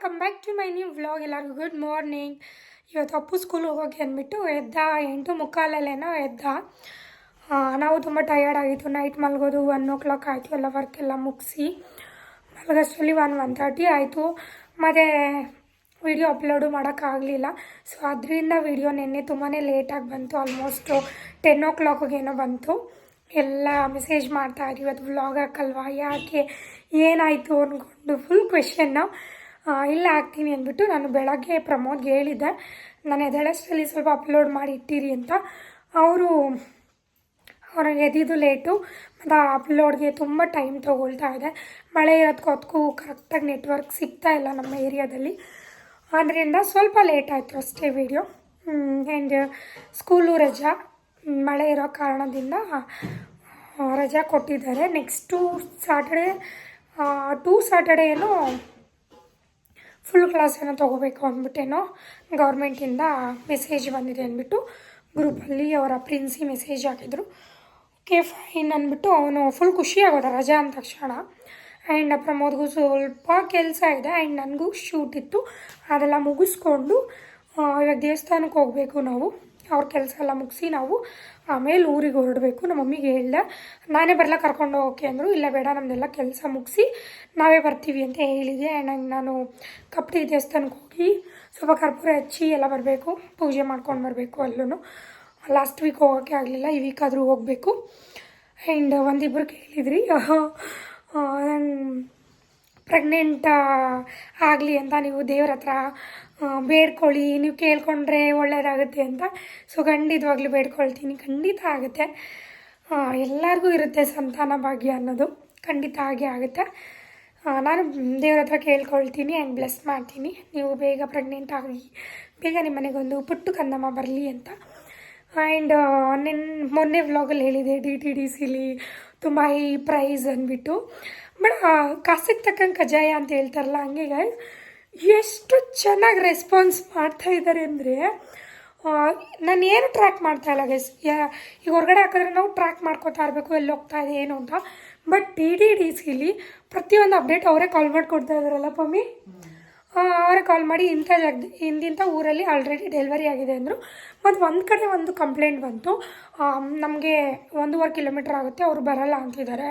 Welcome back to my new vlog ಎಲ್ಲರಿಗೂ good morning ಇವತ್ತು ಅಪ್ಪು ಸ್ಕೂಲಿಗೆ ಹೋಗಿ ಅಂದ್ಬಿಟ್ಟು ಎದ್ದ, ಎಂಟು ಮುಕ್ಕಾಲಲ್ಲೇನೋ ಎದ್ದ. ನಾವು ತುಂಬ ಟಯರ್ಡ್ ಆಗಿತ್ತು ನೈಟ್ ಮಲಗೋದು ಒನ್ ಓ ಕ್ಲಾಕ್ ಆಯಿತು, ಎಲ್ಲ ವರ್ಕ್ ಎಲ್ಲ ಮುಗಿಸಿ. ಮಲಗೋಷ್ಟರಲ್ಲಿ ಒನ್ ಒನ್ ತರ್ಟಿ ಆಯಿತು. ಮತ್ತು ವಿಡಿಯೋ ಅಪ್ಲೋಡು ಮಾಡೋಕ್ಕಾಗಲಿಲ್ಲ ಸೊ ಅದರಿಂದ ವಿಡಿಯೋ ನಿನ್ನೆ ತುಂಬಾ ಲೇಟಾಗಿ ಬಂತು. ಆಲ್ಮೋಸ್ಟು ಟೆನ್ ಓ ಕ್ಲಾಕಿಗೇನೋ ಬಂತು. ಎಲ್ಲ ಮೆಸೇಜ್ ಮಾಡ್ತಾ ಇದ್ವಿ. ಇವತ್ತು ವ್ಲಾಗ್ ಹಾಕಲ್ವಾ? ಯಾಕೆ? ಏನಾಯಿತು? ಅಂದ್ಕೊಂಡು ಫುಲ್ ಕ್ವೆಶನ್ನು ಇಲ್ಲ ಹಾಕ್ತೀನಿ ಅಂದ್ಬಿಟ್ಟು ನಾನು ಬೆಳಗ್ಗೆ ಪ್ರಮೋದ್ಗೆ ಹೇಳಿದ್ದೆ. ನಾನು ಎದ್ದೇಳಷ್ಟರಲ್ಲಿ ಸ್ವಲ್ಪ ಅಪ್ಲೋಡ್ ಮಾಡಿ ಇಟ್ಟಿರಿ ಅಂತ. ಅವರು ಅವ್ರಿಗೆ ಎದ್ದಿದ್ದು ಲೇಟು ಮತ್ತು ಅಪ್ಲೋಡ್ಗೆ ತುಂಬ ಟೈಮ್ ತೊಗೊಳ್ತಾ ಇದೆ. ಮಳೆ ಇರೋದಕ್ಕೂ ಕರೆಕ್ಟಾಗಿ ನೆಟ್ವರ್ಕ್ ಸಿಗ್ತಾ ಇಲ್ಲ ನಮ್ಮ ಏರಿಯಾದಲ್ಲಿ. ಆದ್ದರಿಂದ ಸ್ವಲ್ಪ ಲೇಟ್ ಆಯಿತು ಅಷ್ಟೇ ವಿಡಿಯೋ ಆ್ಯಂಡ್ ಸ್ಕೂಲು ರಜಾ ಮಳೆ ಇರೋ ಕಾರಣದಿಂದ ಆ, ರಜಾ ಕೊಟ್ಟಿದ್ದಾರೆ. ನೆಕ್ಸ್ಟು ಸ್ಯಾಟರ್ಡೇ ಟೂ ಸ್ಯಾಟರ್ಡೇನು ಫುಲ್ ಕ್ಲಾಸ್ ಏನೋ ತೊಗೋಬೇಕು ಅಂದ್ಬಿಟ್ಟೇನೋ ಗೌರ್ಮೆಂಟಿಂದ ಮೆಸೇಜ್ ಬಂದಿದೆ ಅಂದ್ಬಿಟ್ಟು ಗ್ರೂಪಲ್ಲಿ ಅವರ ಪ್ರಿನ್ಸಿ ಮೆಸೇಜ್ ಹಾಕಿದ್ರು. ಓಕೆ ಫೈನ್ ಅಂದ್ಬಿಟ್ಟು ಅವನು ಫುಲ್ ಖುಷಿ ಆಗೋದ ರಜಾ ಅಂದ ತಕ್ಷಣ. ಆ್ಯಂಡ್ ಪ್ರಮೋದ್ಗೂ ಸ್ವಲ್ಪ ಕೆಲಸ ಇದೆ ಆ್ಯಂಡ್ ನನಗೂ ಶೂಟ್ ಇತ್ತು. ಅದೆಲ್ಲ ಮುಗಿಸ್ಕೊಂಡು ಇವಾಗ ದೇವಸ್ಥಾನಕ್ಕೆ ಹೋಗಬೇಕು ನಾವು. ಅವ್ರ ಕೆಲಸ ಎಲ್ಲ ಮುಗಿಸಿ ನಾವು ಆಮೇಲೆ ಊರಿಗೆ ಹೊರಡಬೇಕು. ನಮ್ಮ ಮಮ್ಮಿಗೆ ಹೇಳ್ದೆ, ನಾನೇ ಬರಲ್ಲ ಕರ್ಕೊಂಡು ಹೋಗೋಕೆ ಅಂದರು, ಇಲ್ಲ ಬೇಡ ನಮ್ಮದೆಲ್ಲ ಕೆಲಸ ಮುಗಿಸಿ ನಾವೇ ಬರ್ತೀವಿ ಅಂತ ಹೇಳಿದೆ ಆ್ಯಂಡ್ ನಾನು ಕಪ್ಪಡಿ ದೇವಸ್ಥಾನಕ್ಕೆ ಹೋಗಿ ಸ್ವಲ್ಪ ಕರ್ಪೂರ ಹಚ್ಚಿ ಎಲ್ಲ ಬರಬೇಕು, ಪೂಜೆ ಮಾಡ್ಕೊಂಡು ಬರಬೇಕು ಅಲ್ಲೂ ಲಾಸ್ಟ್ ವೀಕ್ ಹೋಗೋಕ್ಕೆ ಆಗಲಿಲ್ಲ, ಈ ವೀಕ್ ಆದರೂ ಹೋಗಬೇಕು. ಆ್ಯಂಡ್ ಒಂದಿಬ್ಬರು ಕೇಳಿದ್ರಿ ಪ್ರೆಗ್ನೆಂಟ್ ಆಗಲಿ ಅಂತ ನೀವು ದೇವ್ರ ಹತ್ರ ಬೇಡ್ಕೊಳ್ಳಿ, ನೀವು ಕೇಳ್ಕೊಂಡ್ರೆ ಒಳ್ಳೆಯದಾಗುತ್ತೆ ಅಂತ. ಸೊ ಖಂಡಿತವಾಗ್ಲೂ ಬೇಡ್ಕೊಳ್ತೀನಿ. ಖಂಡಿತ ಆಗುತ್ತೆ. ಎಲ್ಲರಿಗೂ ಇರುತ್ತೆ ಸಂತಾನ ಭಾಗ್ಯ ಅನ್ನೋದು. ಖಂಡಿತ ಆಗೇ ಆಗುತ್ತೆ. ನಾನು ದೇವ್ರ ಹತ್ರ ಕೇಳ್ಕೊಳ್ತೀನಿ ಆ್ಯಂಡ್ ಬ್ಲೆಸ್ ಮಾಡ್ತೀನಿ. ನೀವು ಬೇಗ ಪ್ರೆಗ್ನೆಂಟ್ ಆಗಿ, ಬೇಗ ನಿಮ್ಮ ಮನೆಗೊಂದು ಪುಟ್ಟು ಕಂದಮ್ಮ ಬರಲಿ ಅಂತ. ಆ್ಯಂಡ್ ನಿನ್ನ ಮೊನ್ನೆ ವ್ಲಾಗಲ್ಲಿ ಹೇಳಿದೆ ಡಿ ಟಿ ಡಿ ಸಿಲಿ ತುಂಬ ಹೈ ಪ್ರೈಸ್ ಅಂದ್ಬಿಟ್ಟು. ಬಟ್ ಕಾಸಿಗೆ ತಕ್ಕಂಗೆ ಕಜಾಯ ಅಂತ ಹೇಳ್ತಾರಲ್ಲ, ಹಂಗೆ ಎಷ್ಟು ಚೆನ್ನಾಗಿ ರೆಸ್ಪಾನ್ಸ್ ಮಾಡ್ತಾ ಇದ್ದಾರೆ ಅಂದರೆ ನಾನು ಏನು ಟ್ರ್ಯಾಕ್ ಮಾಡ್ತಾ ಇಲ್ಲ ಗೈಸ್ ಈಗ ಹೊರಗಡೆ ಹಾಕಿದ್ರೆ ನಾವು ಟ್ರ್ಯಾಕ್ ಮಾಡ್ಕೋತಾ ಇರಬೇಕು, ಎಲ್ಲಿ ಹೋಗ್ತಾ ಇದೆ, ಏನು ಅಂತ. ಬಟ್ ಡಿ ಡಿ ಡಿ ಸಿಲಿ ಪ್ರತಿಯೊಂದು ಅಪ್ಡೇಟ್ ಅವರೇ ಕಾಲ್ ಮಾಡಿ ಕೊಡ್ತಾ ಇದ್ದಾರಲ್ಲ ಪಮ್ಮಿ? ಅವರೇ ಕಾಲ್ ಮಾಡಿ ಇಂಥ ಜಾಗದ ಇಂದಿಂಥ ಊರಲ್ಲಿ ಆಲ್ರೆಡಿ ಡೆಲಿವರಿ ಆಗಿದೆ ಅಂದರು. ಮತ್ತು ಒಂದು ಕಡೆ ಒಂದು ಕಂಪ್ಲೇಂಟ್ ಬಂತು. ನಮಗೆ ಒಂದೂವರೆ ಕಿಲೋಮೀಟ್ರ್ ಆಗುತ್ತೆ, ಅವರು ಬರಲ್ಲ ಅಂತಿದ್ದಾರೆ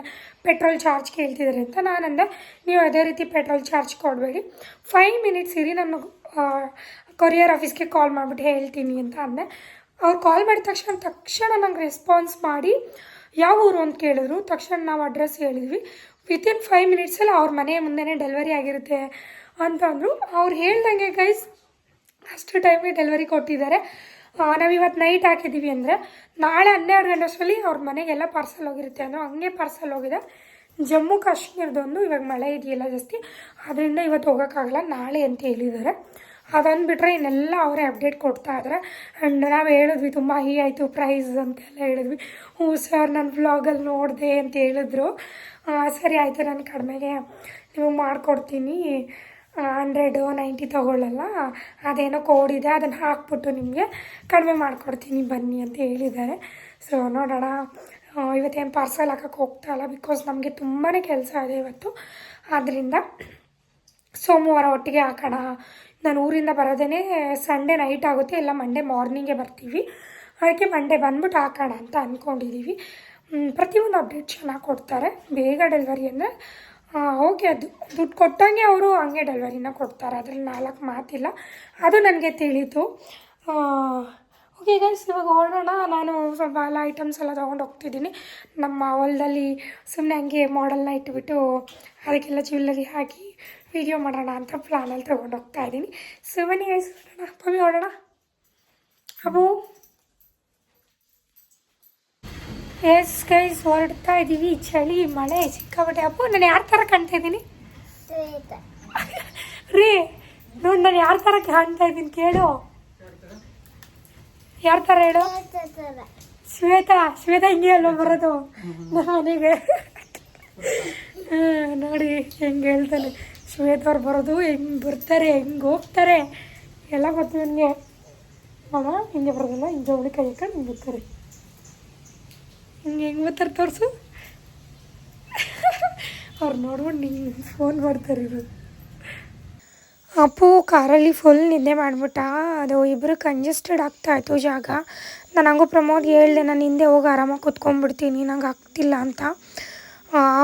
ಪೆಟ್ರೋಲ್ ಚಾರ್ಜ್ ಕೇಳ್ತಿದ್ದಾರೆ ಅಂತ ನಾನಂದೆ, ನೀವು ಅದೇ ರೀತಿ ಪೆಟ್ರೋಲ್ ಚಾರ್ಜ್ ಕೊಡಬೇಡಿ. ಫೈವ್ ಮಿನಿಟ್ಸ್ ಇರಿ, ನಾನು ಕೊರಿಯರ್ ಆಫೀಸ್ಗೆ ಕಾಲ್ ಮಾಡಿಬಿಟ್ಟು ಹೇಳ್ತೀನಿ ಅಂತ ಅಂದೆ. ಅವ್ರು ಕಾಲ್ ಮಾಡಿದ ತಕ್ಷಣ ತಕ್ಷಣ ನಂಗೆ ರೆಸ್ಪಾನ್ಸ್ ಮಾಡಿ, ಯಾವ ಊರು ಅಂತ ಕೇಳಿದ್ರು? ತಕ್ಷಣ ನಾವು ಅಡ್ರೆಸ್ ಹೇಳಿದ್ವಿ. ವಿತಿನ್ ಫೈವ್ ಮಿನಿಟ್ಸಲ್ಲಿ ಅವ್ರ ಮನೆ ಮುಂದೆನೇ ಡೆಲಿವರಿ ಆಗಿರುತ್ತೆ. ಅಂತ ಅಂದರು ಅವ್ರು ಹೇಳ್ದಂಗೆ ಗೈಸ್ ಅಷ್ಟು ಟೈಮಿಗೆ ಡೆಲಿವರಿ ಕೊಟ್ಟಿದ್ದಾರೆ. ನಾವು ಇವತ್ತು ನೈಟ್ ಹಾಕಿದ್ದೀವಿ ಅಂದರೆ ನಾಳೆ ಹನ್ನೆರಡು ಗಂಟೆ ಅಷ್ಟರಲ್ಲಿ ಅವ್ರ ಮನೆಗೆಲ್ಲ ಪಾರ್ಸಲ್ ಹೋಗಿರುತ್ತೆ. ಅನ್ನೋ ಹಂಗೆ ಪಾರ್ಸಲ್ ಹೋಗಿದೆ. ಜಮ್ಮು ಕಾಶ್ಮೀರದೊಂದು ಇವಾಗ ಮಳೆ ಇದೆಯಲ್ಲ ಜಾಸ್ತಿ. ಅದರಿಂದ ಇವತ್ತು ಹೋಗೋಕ್ಕಾಗಲ್ಲ, ನಾಳೆ ಅಂತ ಹೇಳಿದ್ದಾರೆ. ಅದು ಬಿಟ್ಟರೆ ಇನ್ನೆಲ್ಲ ಅವರೇ ಅಪ್ಡೇಟ್ ಕೊಡ್ತಾ ಇದ್ದಾರೆ ಆ್ಯಂಡ್ ನಾವು ಹೇಳಿದ್ವಿ, ತುಂಬ ಹೀ ಆಯಿತು ಪ್ರೈಸ್ ಅಂತೆಲ್ಲ ಹೇಳಿದ್ವಿ. ಹ್ಞೂ ಸರ್ ನನ್ನ ವ್ಲಾಗಲ್ಲಿ ನೋಡಿದೆ ಅಂತ ಹೇಳಿದ್ರು. ಸರಿ ಆಯಿತು, ನಾನು ಕಡಿಮೆಗೆ ನಿಮಗೆ ಮಾಡಿಕೊಡ್ತೀನಿ. ಹಂಡ್ರೆಡು ನೈಂಟಿ ತೊಗೊಳ್ಳಲ್ಲ, ಅದೇನೋ ಕೋಡ್ ಇದೆ, ಅದನ್ನು ಹಾಕ್ಬಿಟ್ಟು ನಿಮಗೆ ಕಡಿಮೆ ಮಾಡಿಕೊಡ್ತೀನಿ ಬನ್ನಿ ಅಂತ ಹೇಳಿದ್ದಾರೆ. ಸೊ ನೋಡೋಣ. ಇವತ್ತೇನು ಪಾರ್ಸಲ್ ಹಾಕೋಕೆ ಹೋಗ್ತಾ ಇಲ್ಲ ಬಿಕಾಸ್ ನಮಗೆ ತುಂಬಾ ಕೆಲಸ ಇದೆ ಇವತ್ತು. ಆದ್ದರಿಂದ ಸೋಮವಾರ ಒಟ್ಟಿಗೆ ಹಾಕೋಣ. ನಾನು ಊರಿಂದ ಬರೋದೇ ಸಂಡೇ ನೈಟ್ ಆಗುತ್ತೆ, ಇಲ್ಲ ಮಂಡೇ ಮಾರ್ನಿಂಗೇ ಬರ್ತೀವಿ. ಅದಕ್ಕೆ ಮಂಡೇ ಬಂದ್ಬಿಟ್ಟು ಹಾಕೋಣ ಅಂತ ಅಂದ್ಕೊಂಡಿದ್ದೀವಿ ಪ್ರತಿಯೊಂದು ಅಪ್ಡೇಟ್ ಚೆನ್ನಾಗಿ ಕೊಡ್ತಾರೆ. ಬೇಗ ಡೆಲಿವರಿ ಅಂದರೆ ಓಕೆ ಅದು ದುಡ್ಡು ಕೊಟ್ಟಂಗೆ ಅವರು ಹಂಗೆ ಡೆಲಿವರಿನ ಕೊಡ್ತಾರೆ. ಅದ್ರಲ್ಲಿ ನಾಲ್ಕು ಮಾತಿಲ್ಲ. ಅದು ನನಗೆ ತಿಳಿತು. ಓಕೆ ಗೈಸ್ ಇವಾಗ ಹೊರಡೋಣ ನಾನು ಸ್ವಲ್ಪ ಎಲ್ಲ ಐಟಮ್ಸ್ ಎಲ್ಲ ತೊಗೊಂಡು ಹೋಗ್ತಿದ್ದೀನಿ. ನಮ್ಮ ಹೊಲದಲ್ಲಿ ಸುಮ್ಮನೆ ಹಂಗೆ ಮಾಡೆಲ್ನ ಇಟ್ಬಿಟ್ಟು ಅದಕ್ಕೆಲ್ಲ ಜ್ಯುವೆಲ್ಲರಿ ಹಾಕಿ ವಿಡಿಯೋ ಮಾಡೋಣ ಅಂತ ಪ್ಲಾನಲ್ಲಿ ತೊಗೊಂಡು ಹೋಗ್ತಾ ಇದ್ದೀನಿ. ಸೊ ಗೈಸ್ ಹೊರಡೋಣ ಪಮ್ಮಿ ಹೊರಡೋಣ ಅಬು. ಎಸ್ ಗೈಸ್ ಹೊರಡ್ತಾ ಇದ್ದೀವಿ ಚಳಿ ಮಳೆ ಸಿಕ್ಕಾಪಟ್ಟೆ ಅಪ್ಪು ನಾನು ಯಾರ ಥರ ಕಾಣ್ತಾ ಇದ್ದೀನಿ? ರೀ ನೋಡಿ ನಾನು ಯಾರ ಥರ ಕಾಣ್ತಾ ಇದ್ದೀನಿ ಕೇಳು. ಯಾರ ಥರ ಹೇಳು? ಶ್ವೇತಾ ಶ್ವೇತಾ ಹಿಂಗೆ ಅಲ್ವಾ ಬರೋದು? ನಮ್ಮ ಮನೆಗೆ. ನೋಡಿ ಹೆಂಗೆ ಹೇಳ್ತಾನೆ. ಶ್ವೇತ ಅವ್ರು ಬರೋದು ಹೆಂಗೆ ಬರ್ತಾರೆ ಹೆಂಗೆ ಹೋಗ್ತಾರೆ ಎಲ್ಲ ಗೊತ್ತು ನನಗೆ. ಅಮ್ಮ ಹಿಂಗೆ ಬರೋದಿಲ್ಲ ಹಿಂಗೆ ಜವಳಿ ಕೈ ಹಾಕೊಂಡು ಹಿಂಗೆ ಬರ್ತಾರೆ. ಹಿಂಗೆ ಹೆಂಗೆ ಬರ್ತಾರೆ ತೋರಿಸು ಅವ್ರು ನೋಡ್ಕೊಂಡು ನಿಂಗೆ ಫೋನ್ ಮಾಡ್ತಾರೆ ಇವರು. ಅಪ್ಪು, ಕಾರಲ್ಲಿ ಫುಲ್ ನಿದ್ದೆ ಮಾಡಿಬಿಟ್ಟ. ಅದು ಇಬ್ಬರು ಕಂಜೆಸ್ಟೆಡ್ ಆಗ್ತಾಯಿತ್ತು ಜಾಗ. ನಾನು ಹಂಗೂ ಪ್ರಮೋದ್ ಹೇಳಿದೆ, ನಾನು ಹಿಂದೆ ಹೋಗಿ ಆರಾಮಾಗಿ ಕುತ್ಕೊಂಡ್ಬಿಡ್ತೀನಿ, ನಂಗೆ ಆಗ್ತಿಲ್ಲ ಅಂತ.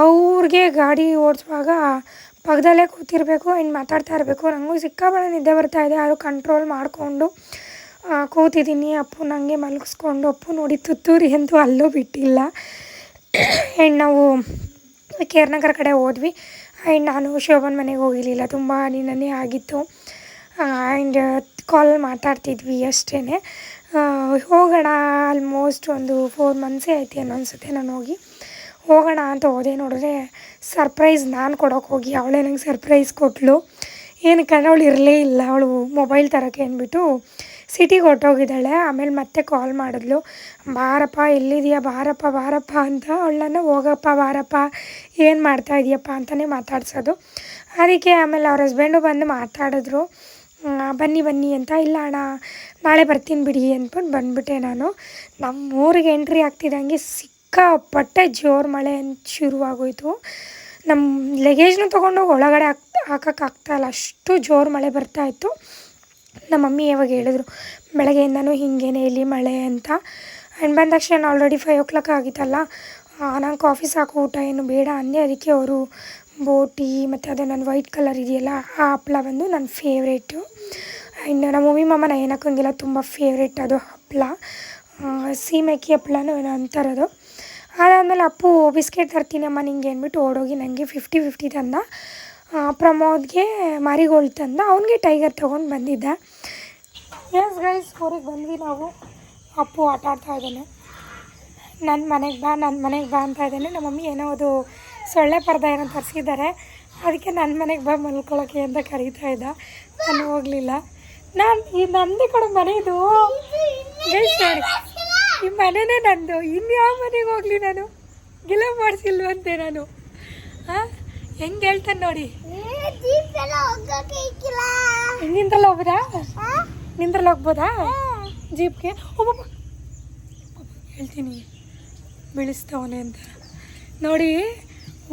ಅವ್ರಿಗೆ ಗಾಡಿ ಓಡಿಸುವಾಗ ಪಕ್ಕದಲ್ಲೇ ಕೂತಿರಬೇಕು ಇನ್ನು ಮಾತಾಡ್ತಾ ಇರಬೇಕು. ನನಗೂ ಸಿಕ್ಕಾಬಳೆ ನಿದ್ದೆ ಬರ್ತಾಯಿದೆ ಯಾರು ಕಂಟ್ರೋಲ್ ಮಾಡಿಕೊಂಡು ಕೂತಿದ್ದೀನಿ. ಅಪ್ಪು ನನಗೆ ಮಲಗಿಸ್ಕೊಂಡು, ಅಪ್ಪು ನೋಡಿ ತುತ್ತೂರಿ ಅಂತೂ ಅಲ್ಲೂ ಬಿಟ್ಟಿಲ್ಲ. ಆ್ಯಂಡ್ ನಾವು ಕೆ ಆರ್ ನಗರ ಕಡೆ ಹೋದ್ವಿ. ಆ್ಯಂಡ್ ನಾನು ಶೋಭನ್ ಮನೆಗೆ ಹೋಗಿರಲಿಲ್ಲ. ತುಂಬ ನಿನ್ನೇ ಆಗಿತ್ತು. ಆ್ಯಂಡ್ ಕಾಲ್ ಮಾತಾಡ್ತಿದ್ವಿ ಅಷ್ಟೇ ಹೋಗೋಣ ಆಲ್ಮೋಸ್ಟ್ ಒಂದು ಫೋರ್ ಮಂತ್ಸೇ ಐತಿ ಅನ್ನೋ ಅನಿಸುತ್ತೆ ನಾನು ಹೋಗಿ. ಹೋಗೋಣ ಅಂತ ಹೋದೆ. ನೋಡಿದ್ರೆ ಸರ್ಪ್ರೈಸ್ ನಾನು ಕೊಡೋಕೆ ಹೋಗಿ. ಅವಳೇ ನಂಗೆ ಸರ್ಪ್ರೈಸ್ ಕೊಟ್ಟಳು ಏನಕ್ಕೆ ಅವಳು ಇರಲೇ ಇಲ್ಲ. ಅವಳು ಮೊಬೈಲ್ ತರೋಕ್ಕೆ ಅಂದ್ಬಿಟ್ಟು ಸಿಟಿಗೆ ಹೊರಟೋಗಿದ್ದಾಳೆ. ಆಮೇಲೆ ಮತ್ತೆ ಕಾಲ್ ಮಾಡಿದ್ಲು. ಬಾರಪ್ಪ ಎಲ್ಲಿದೆಯಾ ಬಾರಪ್ಪ ಬಾರಪ್ಪ ಅಂತ ಅವಳನ್ನು, ಹೋಗಪ್ಪ, ಬಾರಪ್ಪ, ಏನು ಮಾಡ್ತಾ ಇದೆಯಪ್ಪ? ಅಂತಲೇ ಮಾತಾಡ್ಸೋದು. ಅದಕ್ಕೆ ಆಮೇಲೆ ಅವ್ರ ಹಸ್ಬೆಂಡು ಬಂದು ಮಾತಾಡಿದ್ರು. ಬನ್ನಿ ಬನ್ನಿ ಅಂತ, ಇಲ್ಲ ಅಣ್ಣ, ನಾಳೆ ಬರ್ತೀನಿ ಬಿಡಿ ಅಂದ್ಬಿಟ್ಟು ಬಂದ್ಬಿಟ್ಟೆ ನಾನು. ನಮ್ಮ ಊರಿಗೆ ಎಂಟ್ರಿ ಆಗ್ತಿದ್ದಂಗೆ ಸಿಕ್ಕಾಪಟ್ಟೆ ಜೋರು ಮಳೆ ಅಂತ ಶುರುವಾಗೋಯ್ತು ನಮ್ಮ ಲಗೇಜ್ನ ತೊಗೊಂಡೋಗಿ ಒಳಗಡೆ ಹಾಕ್ ಹಾಕೋಕ್ಕಾಗ್ತಾಯಿಲ್ಲ ಅಷ್ಟು ಜೋರು ಮಳೆ ಬರ್ತಾಯಿತ್ತು ನಮ್ಮ ಮಮ್ಮಿ ಯಾವಾಗ ಹೇಳಿದ್ರು ಬೆಳಗ್ಗೆಯಿಂದನೂ ಹಿಂಗೇನೆ ಇಲ್ಲಿ ಮಳೆ ಅಂತ. ಆ್ಯಂಡ್ ಬಂದ ತಕ್ಷಣ ಆಲ್ರೆಡಿ ಫೈವ್ ಓ ಕ್ಲಾಕ್ ಆಗಿತ್ತಲ್ಲ ನಾನು ಕಾಫಿ ಸಾಕು, ಊಟ ಏನು ಬೇಡ. ಅಂದೆ, ಅದಕ್ಕೆ ಅವರು ಬೋಟಿ ಮತ್ತು ಅದು ನನ್ನ ವೈಟ್ ಕಲರ್ ಇದೆಯಲ್ಲ, ಆ ಹಪ್ಪಳ ಬಂದು ನನ್ನ ಫೇವ್ರೇಟು ಆ್ಯಂಡ್ ನಮ್ಮ ಮಮ್ಮಿ ಮಮ್ಮನ ಏನಕ್ಕಂಗಿಲ್ಲ, ತುಂಬ ಫೇವ್ರೇಟ್ ಅದು ಹಪ್ಪಳ ಸೀಮೆಕ್ಕಿ ಹಪ್ಪಳನೂ ಏನೋ ಅಂತಾರದು. ಅದಾದಮೇಲೆ ಅಪ್ಪು, ಬಿಸ್ಕೆಟ್ ತರ್ತೀನಿ ಅಮ್ಮ ನಿಂಗೆ ಅಂದ್ಬಿಟ್ಟು ಓಡೋಗಿ ನನಗೆ ಫಿಫ್ಟಿ ಫಿಫ್ಟಿ ತಂದ. ಪ್ರಮೋದ್ಗೆ ಮಾರಿಗೋಲ್ಡ್ ತಂದ ಅವನಿಗೆ ಟೈಗರ್ ತೊಗೊಂಡು ಬಂದಿದ್ದ. ಎಸ್ ಗೈಸ್ ಊರಿಗೆ ಬಂದ್ವಿ ನಾವು. ಅಪ್ಪು ಆಟ ಆಡ್ತಾ ಇದ್ದಾನೆ. ನನ್ನ ಮನೆಗೆ ಬಾ ನನ್ನ ಮನೆಗೆ ಬಾ ಅಂತ ಇದ್ದಾನೆ. ನಮ್ಮ ಮಮ್ಮಿ ಏನೋ ಅದು ಸೊಳ್ಳೆ ಪರ್ದ ಏನೋ ತರಿಸಿದ್ದಾರೆ. ಅದಕ್ಕೆ ನನ್ನ ಮನೆಗೆ ಬಾ ಮಲ್ಕೊಳ್ಳೋಕೆ ಅಂತ ಕರೀತಾ ಇದ್ದ. ನಾನು ಹೋಗಲಿಲ್ಲ. ನಾನು ಈ ನಂದಿ ಕೂಡ ಮನೆ ಇದು ಗೈಸ್ ನೋಡಿ ಈ ಮನೆನೇ ನಂದು. ಇನ್ಯಾವ ಮನೆಗೆ ಹೋಗಲಿ ನಾನು? ಗಿಲ ಮಾಡಿಸಿಲ್ವಂತೆ ನಾನು. ಹಾಂ ಹೆಂಗೆ ಹೇಳ್ತಾನೆ ನೋಡಿ? ನಿಂದ್ರಲ್ಲಿ ಹೋಗ್ಬೋದಾ ನಿಂದ್ರಲ್ಲಿ ಹೋಗ್ಬೋದಾ? ಜೀಪ್ಗೆ? ಹೇಳ್ತೀನಿ. ಬೆಳೆಸ್ತವನೆ ಅಂತ. ನೋಡಿ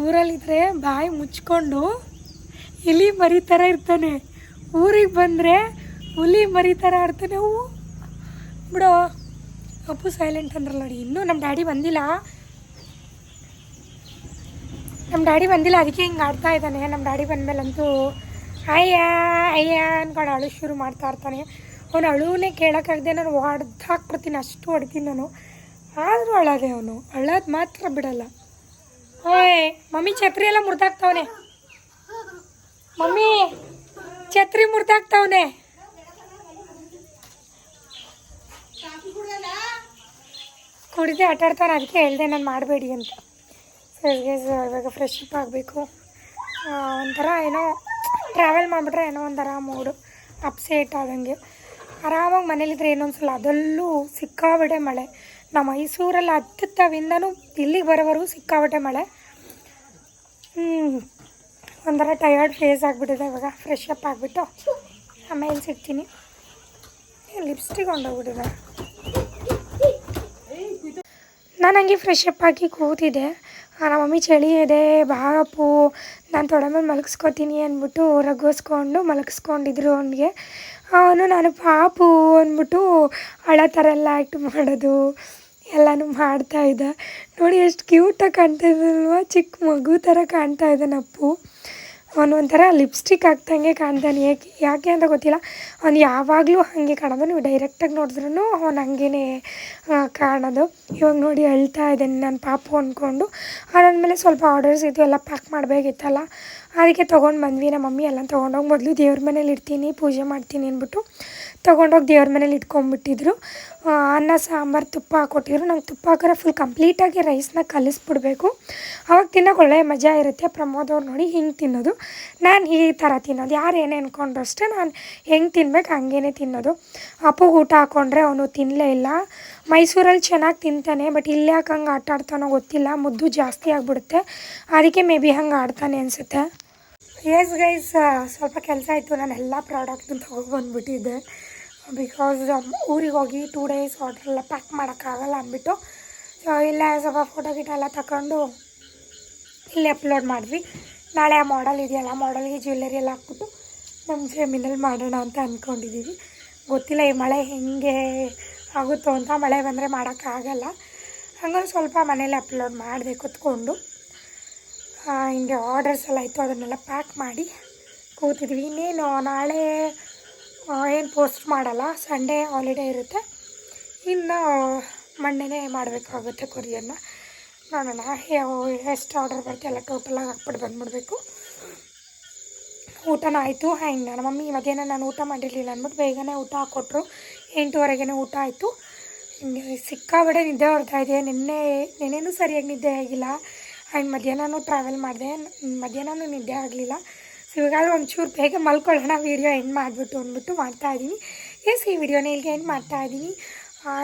ಊರಲ್ಲಿದ್ರೆ ಬಾಯಿ ಮುಚ್ಕೊಂಡು ಇಲಿ ಮರಿ ಥರ ಇರ್ತಾನೆ. ಊರಿಗೆ ಬಂದರೆ ಹುಲಿ ಮರಿ ಥರ ಆಡ್ತಾನೆ. ಅವು ಬಿಡೋ. ಅಪ್ಪು ಸೈಲೆಂಟ್ ಅಂದ್ರಲ್ಲ ನೋಡಿ. ಇನ್ನೂ ನಮ್ಮ ಡ್ಯಾಡಿ ಬಂದಿಲ್ಲ. ನಮ್ಮ ಡ್ಯಾಡಿ ಬಂದಿಲ್ಲ, ಅದಕ್ಕೆ ಹಿಂಗೆ ಆಡ್ತಾ ಇದ್ದಾನೆ. ನಮ್ಮ ಡ್ಯಾಡಿ ಬಂದಮೇಲಂತೂ, ಅಯ್ಯ ಅಯ್ಯ, ಅನ್ಕೊಂಡು ಅಳು ಶುರು ಮಾಡ್ತಾ ಇರ್ತಾನೆ. ಅವನು ಅಳುವನ್ನೇ ಕೇಳೋಕ್ಕಾಗದೆ ನಾನು ಹೊಡ್ದು ಹಾಕ್ಬಿಡ್ತೀನಿ ಅಷ್ಟು ಹೊಡ್ತೀನಿ ನಾನು. ಆದರೂ ಅಳದೆ ಅವನು. ಅಳೋದು ಮಾತ್ರ ಬಿಡಲ್ಲ. ಓಯ್, ಮಮ್ಮಿ ಛತ್ರಿ ಎಲ್ಲ ಮುರಿದಾಕ್ತಾವನೆ. ಮಮ್ಮಿ, ಛತ್ರಿ ಮುರಿದಾಕ್ತಾವನೆ. ಕುಡಿದೆ ಆಟ ಆಡ್ತಾನೆ ಅದಕ್ಕೆ ಹೇಳ್ದೆ, ನಾನು ಮಾಡಬೇಡಿ ಅಂತ. ಇವಾಗ ಫ್ರೆಶ್ ಅಪ್ ಆಗಬೇಕು. ಒಂಥರ ಏನೋ ಟ್ರಾವೆಲ್ ಮಾಡಿಬಿಟ್ರೆ ಏನೋ ಒಂಥರ ಮೂಡು ಅಪ್ಸೆಟ್ ಆದಂಗೆ. ಆರಾಮಾಗಿ ಮನೇಲಿದ್ರೆ ಏನೋ ಸಲ ಅದಲ್ಲೂ ಸಿಕ್ಕಾಬಟ್ಟೆ ಮಳೆ. ನಾವು ಮೈಸೂರಲ್ಲಿ ಹತ್ತುತ್ತವಿಂದನೂ ಇಲ್ಲಿಗೆ ಬರೋವರೆಗೂ ಸಿಕ್ಕಾಬಟ್ಟೆ ಮಳೆ. ಒಂಥರ ಟಯರ್ಡ್ ಫೇಸ್ ಆಗಿಬಿಟ್ಟಿದೆ ಇವಾಗ ಫ್ರೆಶ್ ಅಪ್ ಆಗಿಬಿಟ್ಟು. ಆಮೇಲೆ ಸಿಗ್ತೀನಿ. ಲಿಪ್ಸ್ಟಿಕ್ ಹೊಂಡೋಗ್ಬಿಟ್ಟಿದೆ ನಾನು ಹಂಗೆ ಫ್ರೆಶ್ ಅಪ್ ಆಗಿ ಕೂತಿದ್ದೆ. ನಮ್ಮ ಮಮ್ಮಿ, ಚಳಿ ಇದೆ ಬಾಪು ನಾನು ತೊಡೆ ಮೇಲೆ ಮಲಗಿಸ್ಕೊತೀನಿ ಅಂದ್ಬಿಟ್ಟು ರಗ್ಗಿಸ್ಕೊಂಡು ಮಲಗಿಸ್ಕೊಂಡಿದ್ರು ಅವನಿಗೆ. ಅವನು, ನಾನು ಪಾಪು ಅಂದ್ಬಿಟ್ಟು ಅಳೋ ಥರ ಎಲ್ಲ ಆ್ಯಕ್ಟ್ ಮಾಡೋದು, ಎಲ್ಲನೂ ಮಾಡ್ತಾ ಇದ್ದ. ನೋಡಿ, ಎಷ್ಟು ಕ್ಯೂಟಾಗಿ ಕಾಣ್ತಾ ಇದ್ದಲ್ವ ಚಿಕ್ಕ ಮಗು ಥರ ಕಾಣ್ತಾ ಇದ್ದಾನೆ ಅಪ್ಪು ಅವನು ಒಂಥರ ಲಿಪ್ಸ್ಟಿಕ್ ಹಾಕ್ದಂಗೆ ಕಾಣ್ತಾನೆ ಯಾಕೆ ಯಾಕೆ ಅಂತ ಗೊತ್ತಿಲ್ಲ. ಅವ್ನು ಯಾವಾಗಲೂ ಹಾಗೆ ಕಾಣೋದು. ನೀವು ಡೈರೆಕ್ಟಾಗಿ ನೋಡಿದ್ರೂ ಅವ್ನು ಹಂಗೇ ಕಾಣೋದು. ಇವಾಗ ನೋಡಿ ಅಳ್ತಾ ಇದ್ದಾನೆ. ನಾನು ಪಾಪು ಅಂದ್ಕೊಂಡು ಅದಾದಮೇಲೆ ಸ್ವಲ್ಪ ಆರ್ಡರ್ಸ್ ಇದು ಎಲ್ಲ ಪ್ಯಾಕ್ ಮಾಡಬೇಕಿತ್ತಲ್ಲ ಅದಕ್ಕೆ ತೊಗೊಂಡು ಬಂದ್ವಿ. ನಮ್ಮ ಮಮ್ಮಿ ಎಲ್ಲ ತೊಗೊಂಡೋಗಿ ಮೊದಲು ದೇವ್ರ ಮನೇಲಿ ಇಡ್ತೀನಿ, ಪೂಜೆ ಮಾಡ್ತೀನಿ ಅಂದ್ಬಿಟ್ಟು ತೊಗೊಂಡೋಗಿ ದೇವ್ರ ಮನೇಲಿ ಇಟ್ಕೊಂಡ್ಬಿಟ್ಟಿದ್ರು ಅನ್ನ, ಸಾಂಬಾರು, ತುಪ್ಪ ಕೊಟ್ಟಿದ್ರು ನಂಗೆ ತುಪ್ಪ ಹಾಕಿದ್ರೆ ಫುಲ್ ಕಂಪ್ಲೀಟಾಗಿ ರೈಸ್ನ ಕಲಿಸ್ಬಿಡ್ಬೇಕು. ಅವಾಗ ತಿನ್ನೋಕೆ ಒಳ್ಳೆ ಮಜಾ ಇರುತ್ತೆ. ಪ್ರಮೋದ್ ಅವ್ರು ನೋಡಿ ಹಿಂಗೆ ತಿನ್ನೋದು. ನಾನು ಈ ಥರ ತಿನ್ನೋದು. ಯಾರು ಏನೇ ಅಂದ್ಕೊಂಡ್ರು ಅಷ್ಟೇ ನಾನು ಹೆಂಗೆ ತಿನ್ಬೇಕು ಹಂಗೇ ತಿನ್ನೋದು. ಅಪ್ಪಗೆ ಊಟ ಹಾಕ್ಕೊಂಡ್ರೆ ಅವನು ತಿನ್ನಲೇ ಇಲ್ಲ. ಮೈಸೂರಲ್ಲಿ ಚೆನ್ನಾಗಿ ತಿಂತಾನೆ, ಬಟ್ ಇಲ್ಲಿ ಯಾಕೆ ಹಂಗೆ ಆಟ ಆಡ್ತಾನೋ ಗೊತ್ತಿಲ್ಲ. ಮುದ್ದು ಜಾಸ್ತಿ ಆಗಿಬಿಡುತ್ತೆ. ಅದಕ್ಕೆ ಮೇ ಬಿ ಹಂಗೆ ಆಡ್ತಾನೆ ಅನಿಸುತ್ತೆ. ಎಸ್ ಗೈಸ್ ಸ್ವಲ್ಪ ಕೆಲಸ ಆಯಿತು. ನಾನು ಎಲ್ಲ ಪ್ರಾಡಕ್ಟ್ನ ತೊಗೊಬಂದ್ಬಿಟ್ಟಿದ್ದೆ ಬಿಕಾಸ್ ಊರಿಗೆ ಹೋಗಿ ಟೂ ಡೇಸ್ ಆರ್ಡ್ರೆಲ್ಲ ಪ್ಯಾಕ್ ಮಾಡೋಕ್ಕಾಗಲ್ಲ ಅಂದ್ಬಿಟ್ಟು ಸೊ ಇಲ್ಲ ಸ್ವಲ್ಪ ಫೋಟೋ ಗಿಟ ಎಲ್ಲ ತಗೊಂಡು ಇಲ್ಲಿ ಅಪ್ಲೋಡ್ ಮಾಡಿದ್ವಿ. ನಾಳೆ ಆ ಮಾಡಲ್ ಇದೆಯಲ್ಲ ಮಾಡಲ್ಗೆ ಜ್ಯುವೆಲ್ಲರಿ ಎಲ್ಲ ಹಾಕ್ಬಿಟ್ಟು ನಮ್ಮ ಜಮೀನಲ್ಲಿ ಮಾಡೋಣ ಅಂತ ಅಂದ್ಕೊಂಡಿದ್ದೀವಿ ಗೊತ್ತಿಲ್ಲ ಈ ಮಳೆ ಹೆಂಗೆ ಆಗುತ್ತೋ ಅಂತ ಮಳೆ ಬಂದರೆ ಮಾಡೋಕ್ಕಾಗಲ್ಲ ಹಂಗಾಗಿ ಸ್ವಲ್ಪ ಮನೇಲಿ ಅಪ್ಲೋಡ್ ಮಾಡಿದೆ ಕೂತ್ಕೊಂಡು. ಆ, ಹಿಂಗೆ ಆರ್ಡರ್ಸ್ ಎಲ್ಲ ಇತ್ತು, ಅದನ್ನೆಲ್ಲ ಪ್ಯಾಕ್ ಮಾಡಿ ಕೂತಿದ್ವಿ. ಇನ್ನೇನು, ನಾಳೆ ಏನು ಪೋಸ್ಟ್ ಮಾಡಲ್ಲ ಸಂಡೇ ಹಾಲಿಡೇ ಇರುತ್ತೆ. ಇನ್ನು ಮಂಡೇನೇ ಮಾಡಬೇಕಾಗುತ್ತೆ ಕೊರಿಯರ್ನ ನೋಡೋಣ ಎಷ್ಟು ಆರ್ಡರ್ ಬರುತ್ತೆ, ಎಲ್ಲ ಟೋಟಲಾಗಿ ಹಾಕ್ಬಿಟ್ಟು ಬಂದ್ಬಿಡ್ಬೇಕು. ಊಟನ ಆಯಿತು. ಹೆಂಗೆ ನನ್ನ ಮಮ್ಮಿ ಮಧ್ಯಾಹ್ನ ನಾನು ಊಟ ಮಾಡಿರಲಿಲ್ಲ ಅಂದ್ಬಿಟ್ಟು ಬೇಗನೆ ಊಟ ಹಾಕ್ಕೊಟ್ರು ಎಂಟುವರೆಗೇ ಊಟ ಆಯಿತು. ಸಿಕ್ಕಾಬಡೆ ನಿದ್ದೆ ಹೊರ್ತಾ ಇದೆ. ನಿನ್ನೆ, ನೆನ್ನೆನೂ ಸರಿಯಾಗಿ ನಿದ್ದೆ ಆಗಿಲ್ಲ. ಆ್ಯಂಡ್ ಮಧ್ಯಾಹ್ನ ಟ್ರಾವೆಲ್ ಮಾಡಿದೆ. ಮಧ್ಯಾಹ್ನನೂ ನಿದ್ದೆ ಆಗಲಿಲ್ಲ. ಸೊ ಇವಾಗ ಒಂಚೂರು ಬೇಗ ಮಲ್ಕೊಳ್ಳೋಣ ವೀಡಿಯೋ ಎಂಡ್ ಮಾಡಿಬಿಟ್ಟು ಅಂದ್ಬಿಟ್ಟು ಮಾಡ್ತಾಯಿದ್ದೀನಿ ಎಸ್ ಈ ವಿಡಿಯೋನ ಇಲ್ಲಿಗೆ ಎಂಡ್ ಮಾಡ್ತಾಯಿದ್ದೀನಿ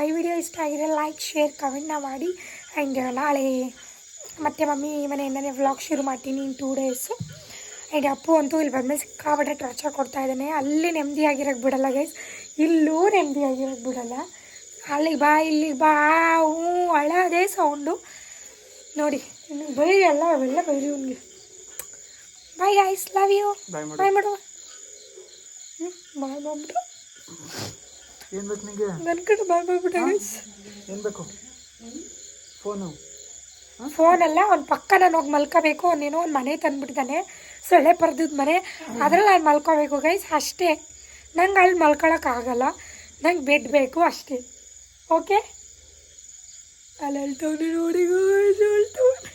ಈ ವಿಡಿಯೋ ಇಷ್ಟ ಆಗಿದೆ ಲೈಕ್ ಶೇರ್ ಕಮೆಂಟ್ನ ಮಾಡಿ. ಆ್ಯಂಡ್ ನಾಳೆ ಮತ್ತೆ ಮಮ್ಮಿ ಮನೆಯಿಂದನೇ ವ್ಲಾಗ್ ಶುರು ಮಾಡ್ತೀನಿ in two days and Appu ಅಂತೂ ಇಲ್ಲಿ ಬಂದಮೇಲೆ ಸಿಕ್ಕಾಪಟ್ಟೆ ಟಾರ್ಚರ್ ಕೊಡ್ತಾ ಇದ್ದಾನೆ. ಅಲ್ಲಿ ನೆಮ್ಮದಿಯಾಗಿರೋಕ್ಕೆ ಬಿಡಲ್ಲ ಗೈಸ್ ಇಲ್ಲೂ ನೆಮ್ಮದಿಯಾಗಿರೋಕ್ಕೆ ಬಿಡಲ್ಲ. ಅಲ್ಲಿಗೆ ಬಾ, ಇಲ್ಲಿಗೆ ಬಾ. ಹ್ಞೂ, ಅಳೋದೇ ಸೌಂಡು ನೋಡಿ. ಇನ್ನು ಬೈರಿ ಎಲ್ಲ ಅವೆಲ್ಲ ಬೈರಿ ಅವ್ನಿಗೆ bye guys love you bye ಮಾಡು. ಬಾಯ್ ಮಾಡು. ಹ್ಞೂ ಬಾಯ್ ಮಾಡ್ಬಿಟ್ಟು ಏನು ಬೇಕು ನಿಮಗೆ ನನ್ನ ಕಡೆ ಬಾಯ್ ಮಾಡ್ಬಿಟ್ಟೆ ಗೈಸ್ ಏನು ಬೇಕು? ಫೋನು ಫೋನಲ್ಲ ಅವ್ನ ಪಕ್ಕ ನಾನು ಹೋಗಿ ಮಲ್ಕೋಬೇಕು. ಅವನೇನೋ ಒಂದು ಮನೆ ತಂದುಬಿಟ್ಟಿದ್ದಾನೆ. ಸೊಳ್ಳೆ ಪರ್ದಿದ್ದ ಮನೆ. ಅದ್ರಲ್ಲಿ ನಾನು ಮಲ್ಕೋಬೇಕು ಗೈಸ್ ಅಷ್ಟೇ. ನಂಗೆ ಅಲ್ಲಿ ಮಲ್ಕೊಳಕ್ಕಾಗಲ್ಲ ನಂಗೆ ಬೆಡ್ ಬೇಕು ಅಷ್ಟೇ. ಓಕೆ ಅಲ್ಲಿ ಅಳ್ತವ್ನೆ ನೋಡಿ guys, ಅಳ್ತವ್ನೆ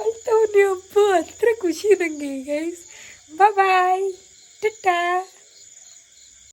ಅಳ್ತವ್ನೆ ಅಪ್ಪ ಹತ್ರ ಖುಷಿ ನನಗೆ ಗೈಸ್ ಬಾಯ್ ಟಿಟ್ಟಾ